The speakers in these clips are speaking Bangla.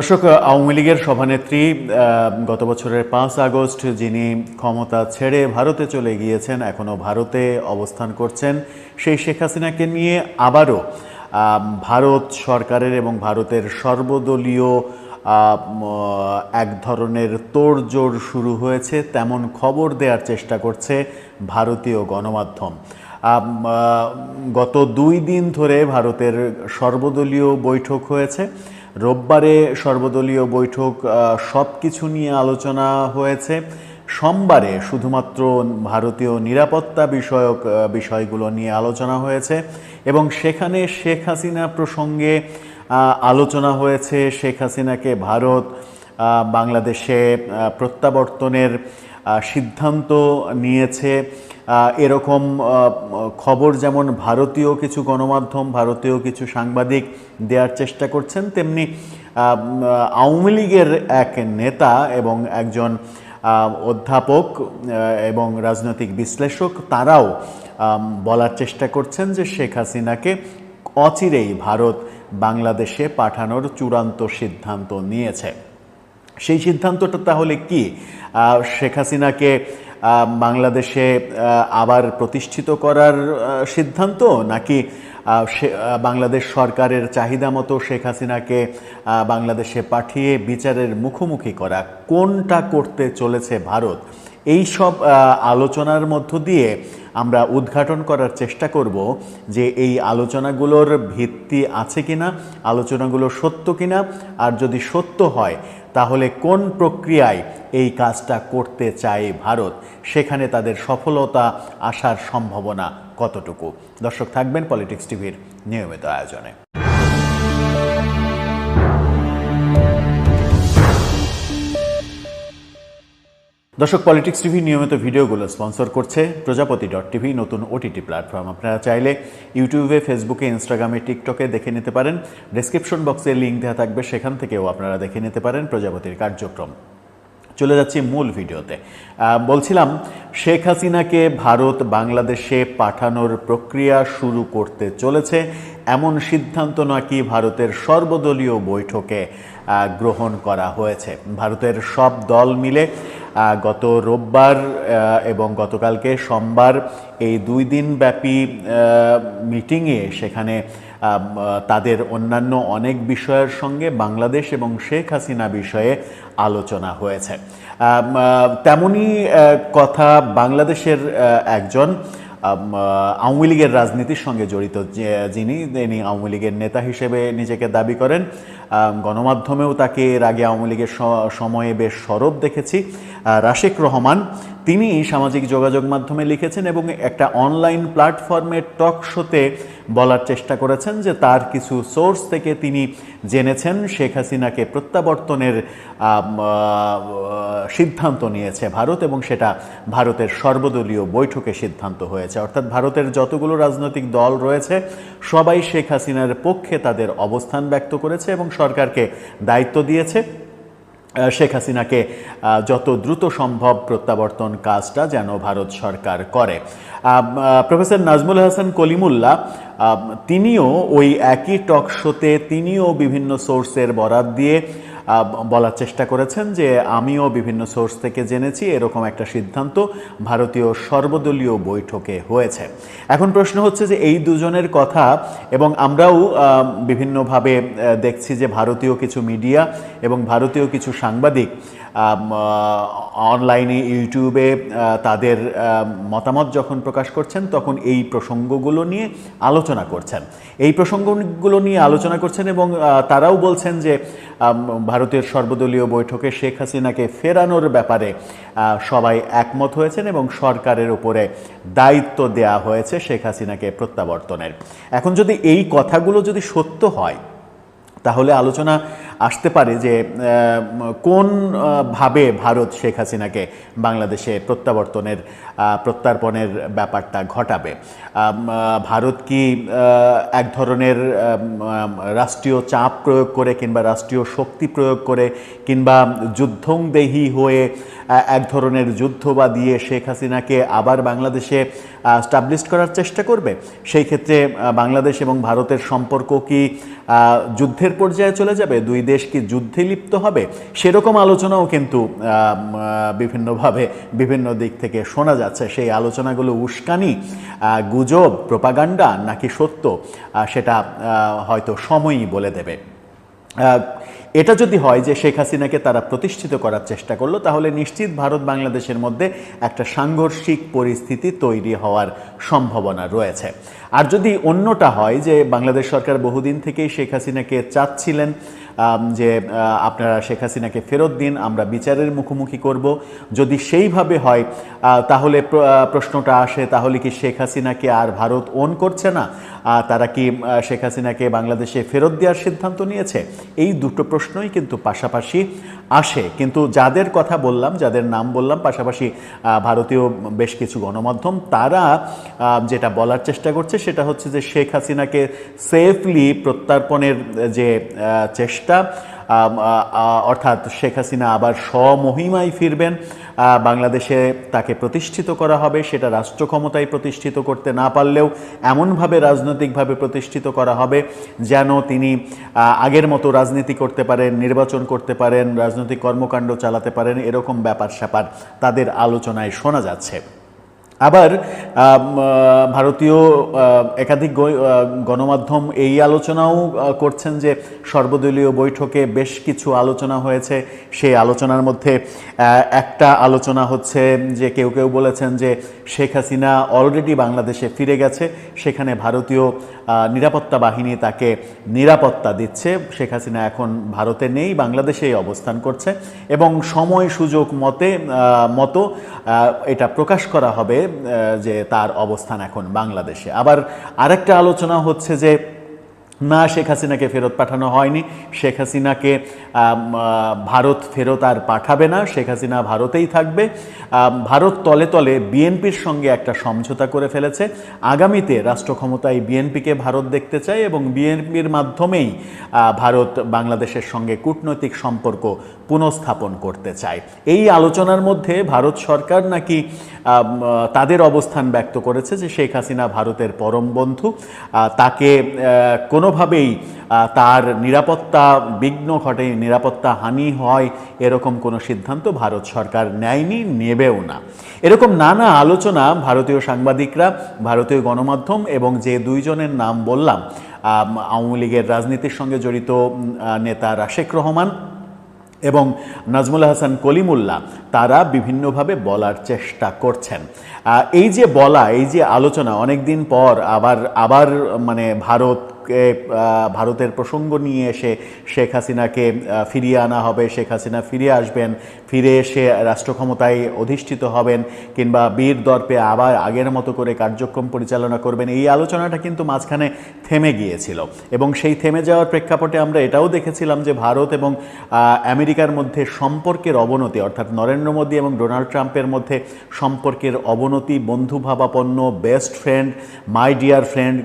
দর্শক, আওয়ামী লীগের সভানেত্রী গত বছরের পাঁচ আগস্ট, যিনি ক্ষমতা ছেড়ে ভারতে চলে গিয়েছেন, এখনও ভারতে অবস্থান করছেন, সেই শেখ হাসিনাকে নিয়ে আবারও ভারত সরকারের এবং ভারতের সর্বদলীয় এক ধরনের তোড়জোড় শুরু হয়েছে, তেমন খবর দেওয়ার চেষ্টা করছে ভারতীয় গণমাধ্যম। গত দুই দিন ধরে ভারতের সর্বদলীয় বৈঠক হয়েছে। রোববারে সর্বদলীয় বৈঠক সব কিছু নিয়ে আলোচনা হয়েছে। সোমবারে শুধুমাত্র ভারতীয় নিরাপত্তা বিষয়ক বিষয়গুলো নিয়ে আলোচনা হয়েছে এবং সেখানে শেখ হাসিনা প্রসঙ্গে আলোচনা হয়েছে। শেখ হাসিনাকে ভারত বাংলাদেশে প্রত্যাবর্তনের সিদ্ধান্ত নিয়েছে। এরকম খবর যেমন ভারতীয় কিছু গণমাধ্যম, ভারতীয় কিছু সাংবাদিক দেওয়ার চেষ্টা করছেন, তেমনি আওয়ামী লীগের এক নেতা এবং একজন অধ্যাপক এবং রাজনৈতিক বিশ্লেষক, তারাও বলার চেষ্টা করছেন যে শেখ হাসিনাকে অচিরেই ভারত বাংলাদেশে পাঠানোর চূড়ান্ত সিদ্ধান্ত নিয়েছে। সেই সিদ্ধান্তটা তাহলে কি? শেখ হাসিনাকে বাংলাদেশে আবার প্রতিষ্ঠিত করার সিদ্ধান্ত? নাকি বাংলাদেশ সরকারের চাহিদা মতো শেখ হাসিনাকে বাংলাদেশে পাঠিয়ে বিচারের মুখোমুখি করা? কোনটা করতে চলেছে ভারত? এই সব আলোচনার মধ্য দিয়ে আমরা উদ্ঘাটন করার চেষ্টা করব যে এই আলোচনাগুলোর ভিত্তি আছে কিনা, আলোচনাগুলো সত্য কিনা, আর যদি সত্য হয়, তাহলে কোন প্রক্রিয়ায় এই কাজটা করতে চায় ভারত? সেখানে তাদের সফলতা আসার সম্ভাবনা কতটুকু? দর্শক থাকবেন পলিটিক্স টিভির নিয়মিত আয়োজনে। দর্শক পলিটিক্স টিভি নিয়মিত ভিডিওগুলো স্পন্সর করছে প্রজাপতি ডট টিভি, নতুন ওটিটি প্ল্যাটফর্ম আপনারা চাইলে ইউটিউবে ফেসবুকে ইনস্টাগ্রামে টিকটকে দেখে নিতে পারেন। ডেসক্রিপশন বক্সে লিঙ্ক দেওয়া থাকবে, সেখান থেকেও আপনারা দেখে নিতে পারেন প্রজাপতির কার্যক্রম। চলে যাচ্ছি মূল ভিডিওতে। বলছিলাম, শেখ হাসিনাকে ভারত বাংলাদেশে পাঠানোর প্রক্রিয়া শুরু করতে চলেছে। এমন সিদ্ধান্ত নাকি ভারতের সর্বদলীয় বৈঠকে গ্রহণ করা হয়েছে? ভারতের সব দল মিলে গত রোববার এবং গতকালকে সোমবার এই দুই দিন ব্যাপী মিটিংয়ে সেখানে তাদের অন্যান্য অনেক বিষয়ের সঙ্গে বাংলাদেশ এবং শেখ হাসিনা বিষয়ে আলোচনা হয়েছে। তেমনই কথা বাংলাদেশের একজন আওয়ামী লীগের রাজনীতির সঙ্গে জড়িত যিনি, তিনি আওয়ামী লীগের নেতা হিসেবে নিজেকে দাবি করেন। গণমাধ্যমেও তাকে এর আগে আওয়ামী লীগের সময়ে বেশ সরব দেখেছি। রাশেক রহমান, তিনি সামাজিক যোগাযোগ মাধ্যমে লিখেছেন এবং একটা অনলাইন প্ল্যাটফর্মে টক শোতে বলার চেষ্টা করেছেন যে তার কিছু সোর্স থেকে তিনি জেনেছেন, শেখ হাসিনাকে প্রত্যাবর্তনের সিদ্ধান্ত নিয়েছে ভারত এবং সেটা ভারতের সর্বদলীয় বৈঠকে সিদ্ধান্ত হয়েছে। অর্থাৎ ভারতের যতগুলো রাজনৈতিক দল রয়েছে, সবাই শেখ হাসিনার পক্ষে তাদের অবস্থান ব্যক্ত করেছে এবং সরকারকে দায়িত্ব দিয়েছে। শেখ হাসিনাকে যত দ্রুত সম্ভব প্রত্যাবর্তন কাজটা যেন ভারত সরকার করে। প্রফেসর নাজমুল হাসান কলিমুল্লাহ তিনিও ওই একই টক শোতে তিনিও বিভিন্ন সোর্সের বরাত দিয়ে বলার চেষ্টা করেছেন যে আমিও বিভিন্ন সোর্স থেকে জেনেছি এরকম একটা সিদ্ধান্ত ভারতীয় সর্বদলীয় বৈঠকে হয়েছে। এখন প্রশ্ন হচ্ছে যে এই দুজনের কথা এবং আমরাও বিভিন্নভাবে দেখছি যে ভারতীয় কিছু মিডিয়া এবং ভারতীয় কিছু সাংবাদিক অনলাইনে ইউটিউবে তাদের মতামত যখন প্রকাশ করছেন, তখন এই প্রসঙ্গগুলো নিয়ে আলোচনা করছেন। এই প্রসঙ্গগুলো নিয়ে আলোচনা করছেন এবং তারাও বলছেন যে ভারতের সর্বদলীয় বৈঠকে শেখ হাসিনাকে ফেরানোর ব্যাপারে সবাই একমত হয়েছেন এবং সরকারের উপরে দায়িত্ব দেয়া হয়েছে শেখ হাসিনাকে প্রত্যাবর্তনের। এখন যদি এই কথাগুলো যদি সত্য হয় তাহলে আলোচনা আসতে পারে যে কোন ভাবে ভারত শেখ হাসিনাকে বাংলাদেশে প্রত্যাবর্তনের প্রত্যার্পণের ব্যাপারটা ঘটাবে। ভারত কি এক ধরনের রাষ্ট্রীয় চাপ প্রয়োগ করে কিংবা রাষ্ট্রীয় শক্তি প্রয়োগ করে কিংবা যুদ্ধংদেহী হয়ে এক ধরনের যুদ্ধ বা দিয়ে শেখ হাসিনাকে আবার বাংলাদেশে স্টাবলিশ করার চেষ্টা করবে? সেই ক্ষেত্রে বাংলাদেশ এবং ভারতের সম্পর্ক কি যুদ্ধের পর্যায়ে চলে যাবে? দুই দেশ কি যুদ্ধে লিপ্ত হবে? সেরকম আলোচনাও কিন্তু বিভিন্নভাবে বিভিন্ন দিক থেকে শোনা যাচ্ছে। সেই আলোচনাগুলো উস্কানি গুজব, প্রপাগান্ডা নাকি সত্য সেটা হয়তো সময়ই বলে দেবে। এটা যদি হয় যে শেখ হাসিনাকে তারা প্রতিষ্ঠিত করার চেষ্টা করল, তাহলে নিশ্চিত ভারত বাংলাদেশের মধ্যে একটা সাংঘর্ষিক পরিস্থিতি তৈরি হওয়ার সম্ভাবনা রয়েছে। আর যদি অন্যটা হয় যে বাংলাদেশ সরকার বহুদিন থেকেই শেখ হাসিনাকে চাচ্ছিলেন যে আপনারা শেখ হাসিনাকে ফেরত দিন, আমরা বিচারের মুখোমুখি করব। যদি সেইভাবে হয় তাহলে প্রশ্নটা আসে, তাহলে কি শেখ হাসিনাকে আর ভারত ওন করছে না? তারা কি শেখ হাসিনাকে বাংলাদেশে ফেরত দেওয়ার সিদ্ধান্ত নিয়েছে? এই দুটো প্রশ্নই কিন্তু পাশাপাশি আসে। কিন্তু যাদের কথা বললাম, যাদের নাম বললাম, পাশাপাশি ভারতীয় বেশ কিছু গণমাধ্যম, তারা যেটা বলার চেষ্টা করছে সেটা হচ্ছে যে শেখ হাসিনাকে সেফলি প্রত্যর্পণের যে চেষ্টা অর্থাৎ শেখ হাসিনা আবার স্বমহিমায় ফিরবেন। বাংলাদেশে তাকে প্রতিষ্ঠিত করা হবে, সেটা রাষ্ট্র ক্ষমতায় প্রতিষ্ঠিত করতে না পারলেও এমনভাবে রাজনৈতিকভাবে প্রতিষ্ঠিত করা হবে যেন তিনি আগের মতো রাজনীতি করতে পারেন, নির্বাচন করতে পারেন, রাজনৈতিক কর্মকাণ্ড চালাতে পারেন, এরকম ব্যাপার স্যাপার তাদের আলোচনায় শোনা যাচ্ছে। আবার ভারতীয় একাধিক গণমাধ্যম এই আলোচনাও করছেন যে সর্বদলীয় বৈঠকে বেশ কিছু আলোচনা হয়েছে। সেই আলোচনার মধ্যে একটা আলোচনা হচ্ছে যে কেউ কেউ বলেছেন যে শেখ হাসিনা অলরেডি বাংলাদেশে ফিরে গেছে। সেখানে ভারতীয় নিরাপত্তা বাহিনী তাকে নিরাপত্তা দিচ্ছে। শেখ হাসিনা এখন ভারতে নেই, বাংলাদেশেই অবস্থান করছে। এবং সময় সুযোগ মতে মতো এটা প্রকাশ করা হবে যে তার অবস্থান এখন বাংলাদেশে। আবার আরেকটা আলোচনা হচ্ছে যে না শেখ হাসিনাকে ফেরত পাঠানো হয়নি। শেখ হাসিনাকে ভারত ফেরত আর পাঠাবে না। শেখ হাসিনা ভারতেই থাকবে। ভারত তলে তলে বিএনপির সঙ্গে একটা সমঝোতা করে ফেলেছে। আগামীতে রাষ্ট্র ক্ষমতায় বিএনপিকে ভারত দেখতে চায় এবং বিএনপির মাধ্যমেই ভারত বাংলাদেশের সঙ্গে কূটনৈতিক সম্পর্ক পুনঃস্থাপন করতে চায়। এই আলোচনার মধ্যে ভারত সরকার নাকি তাদের অবস্থান ব্যক্ত করেছে যে শেখ হাসিনা ভারতের পরম বন্ধু। তাকে আহ, কোনোভাবেই তার নিরাপত্তা, বিঘ্ন ঘটে, নিরাপত্তা হানি হয়, এরকম কোনো সিদ্ধান্ত ভারত সরকার নেয়নি, নেবেও না। এরকম নানা আলোচনা ভারতীয় সাংবাদিকরা, ভারতীয় গণমাধ্যম এবং যে দুইজনের নাম বললাম আওয়ামী লীগের রাজনীতির সঙ্গে জড়িত নেতা রাশেক রহমান এবং নাজমুল হাসান কলিমুল্লাহ, তারা বিভিন্নভাবে বলার চেষ্টা করছেন। এই যে বলা, এই যে আলোচনা অনেক দিন পর আবার আবার মানে ভারতের প্রসঙ্গ নিয়ে এসে শেখ হাসিনাকে ফিরিয়ে আনা হবে, শেখ হাসিনা ফিরে আসবেন, ফিরে এসে রাষ্ট্র ক্ষমতায় অধিষ্ঠিত হবেন কিংবা বীর দর্পে আবার আগের মতো করে কার্যক্রম পরিচালনা করবেন, এই আলোচনাটা কিন্তু মাঝখানে থেমে গিয়েছিল। এবং সেই থেমে যাওয়ার প্রেক্ষাপটে আমরা এটাও দেখেছিলাম যে ভারত এবং আমেরিকার মধ্যে সম্পর্কের অবনতি, অর্থাৎ নরেন্দ্র মোদী এবং ডোনাল্ড ট্রাম্পের মধ্যে সম্পর্কের অবনতি, বন্ধুভাবাপন্ন best friend my dear friend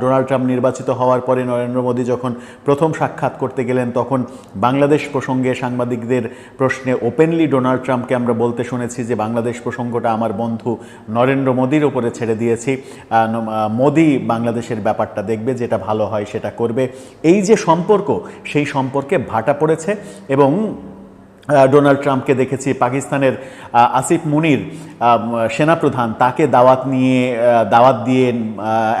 Donald Trump নির্বাচিত হওয়ার পরে নরেন্দ্র মোদী যখন প্রথম সাক্ষাৎ করতে গেলেন, তখন বাংলাদেশ প্রসঙ্গে সাংবাদিকদের প্রশ্নে ওপেনলি ডোনাল্ড ট্রাম্পকে আমরা বলতে শুনেছি যে, বাংলাদেশ প্রসঙ্গটা আমার বন্ধু নরেন্দ্র মোদীর ওপরে ছেড়ে দিয়েছি। মোদী বাংলাদেশের ব্যাপারটা দেখবে, যেটা ভালো হয় সেটা করবে। এই যে সম্পর্ক, সেই সম্পর্কে ভাটা পড়েছে এবং ডোনাল্ড ট্রাম্পকে দেখেছি, পাকিস্তানের আসিফ মুনির সেনাপ্রধান, তাকে দাওয়াত নিয়ে দাওয়াত দিয়ে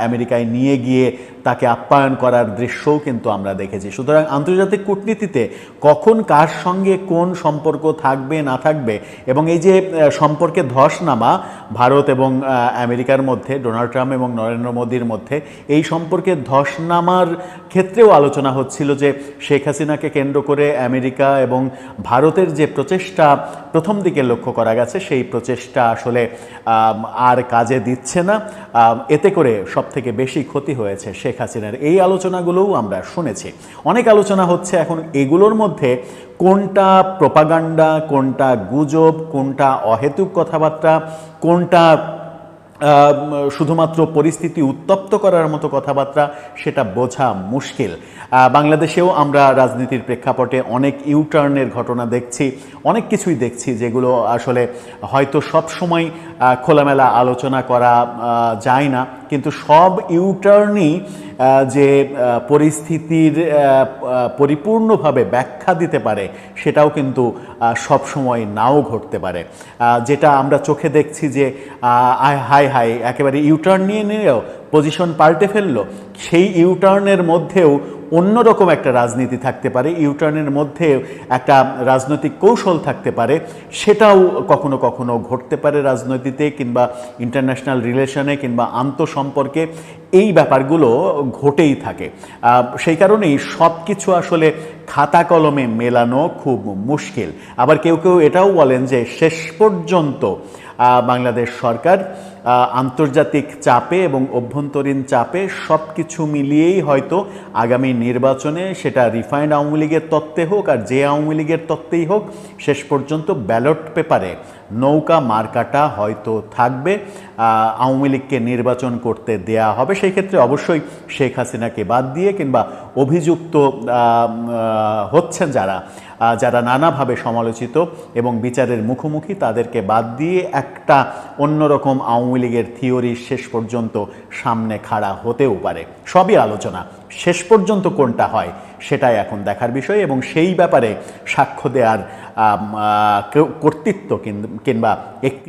আমেরিকায় নিয়ে গিয়ে তাকে আপ্যায়ন করার দৃশ্যও কিন্তু আমরা দেখেছি। সুতরাং আন্তর্জাতিক কূটনীতিতে কখন কার সঙ্গে কোন সম্পর্ক থাকবে, না থাকবে এবং এই যে সম্পর্কে ধস নামা ভারত এবং আমেরিকার মধ্যে, ডোনাল্ড ট্রাম্প এবং নরেন্দ্র মোদীর মধ্যে, এই সম্পর্কে ধস নামার ক্ষেত্রেও আলোচনা হচ্ছিল যে শেখ হাসিনাকে কেন্দ্র করে আমেরিকা এবং ভারতের যে প্রচেষ্টা প্রথম দিকে লক্ষ্য করা গেছে, সেই প্রচেষ্টা আসলে আর কাজে দিচ্ছে না। এতে করে সব থেকে বেশি ক্ষতি হয়েছে শেখ হাসিনার এই আলোচনাগুলোও আমরা শুনেছি। অনেক আলোচনা হচ্ছে এখন এগুলোর মধ্যে কোনটা প্রপাগান্ডা, কোনটা গুজব, কোনটা অহেতুক কথাবার্তা, কোনটা শুধুমাত্র পরিস্থিতি উত্তপ্ত করার মতো কথাবার্তা, সেটা বোঝা মুশকিল। বাংলাদেশেও আমরা রাজনীতির প্রেক্ষাপটে অনেক ইউটার্নের ঘটনা দেখছি, অনেক কিছুই দেখছি যেগুলো আসলে হয়তো সবসময় খোলামেলা আলোচনা করা যায় না। কিন্তু সব ইউটার্নই যে পরিস্থিতির পরিপূর্ণভাবে ব্যাখ্যা দিতে পারে, সেটাও কিন্তু সব সময় নাও ঘটতে পারে। যেটা আমরা চোখে দেখছি যে হাই হাই একেবারে ইউটার্ন নিয়ে নিয়েও পজিশন পাল্টে ফেলল, সেই ইউটার্নের মধ্যেও অন্যরকম একটা রাজনীতি থাকতে পারে ইউটার্নের মধ্যে একটা রাজনৈতিক কৌশল থাকতে পারে, সেটাও কখনো কখনো ঘটতে পারে রাজনীতিতে কিংবা ইন্টারন্যাশনাল রিলেশনে কিংবা আন্তঃসম্পর্কে। এই ব্যাপারগুলো ঘটেই থাকে। সেই কারণেই সব কিছু আসলে খাতা কলমে মেলানো খুব মুশকিল। আবার কেউ কেউ এটাও বলেন যে শেষ পর্যন্ত বাংলাদেশ সরকার আন্তর্জাতিক চাপে এবং অভ্যন্তরীণ চাপে সব কিছু মিলিয়েই হয়তো আগামী নির্বাচনে সেটা রিফাইন্ড আওয়ামী লীগের তত্ত্বে হোক আর যে আওয়ামী লীগের তত্ত্বেই হোক, শেষ পর্যন্ত ব্যালট পেপারে নৌকা মার্কাটা হয়তো থাকবে আওয়ামী লীগকে নির্বাচন করতে দেয়া হবে। সেই ক্ষেত্রে অবশ্যই শেখ হাসিনাকে বাদ দিয়ে কিংবা অভিযুক্ত হচ্ছেন যারা যারা নানাভাবে সমালোচিত এবং বিচারের মুখোমুখি, তাদেরকে বাদ দিয়ে একটা অন্যরকম আওয়ামী লীগের থিওরি শেষ পর্যন্ত সামনে খাড়া হতেও পারে। সবই আলোচনা। শেষ পর্যন্ত কোনটা হয়, সেটাই এখন দেখার বিষয় এবং সেই ব্যাপারে সাক্ষ্য দেওয়ার কর্তৃত্ব কিংবা একটি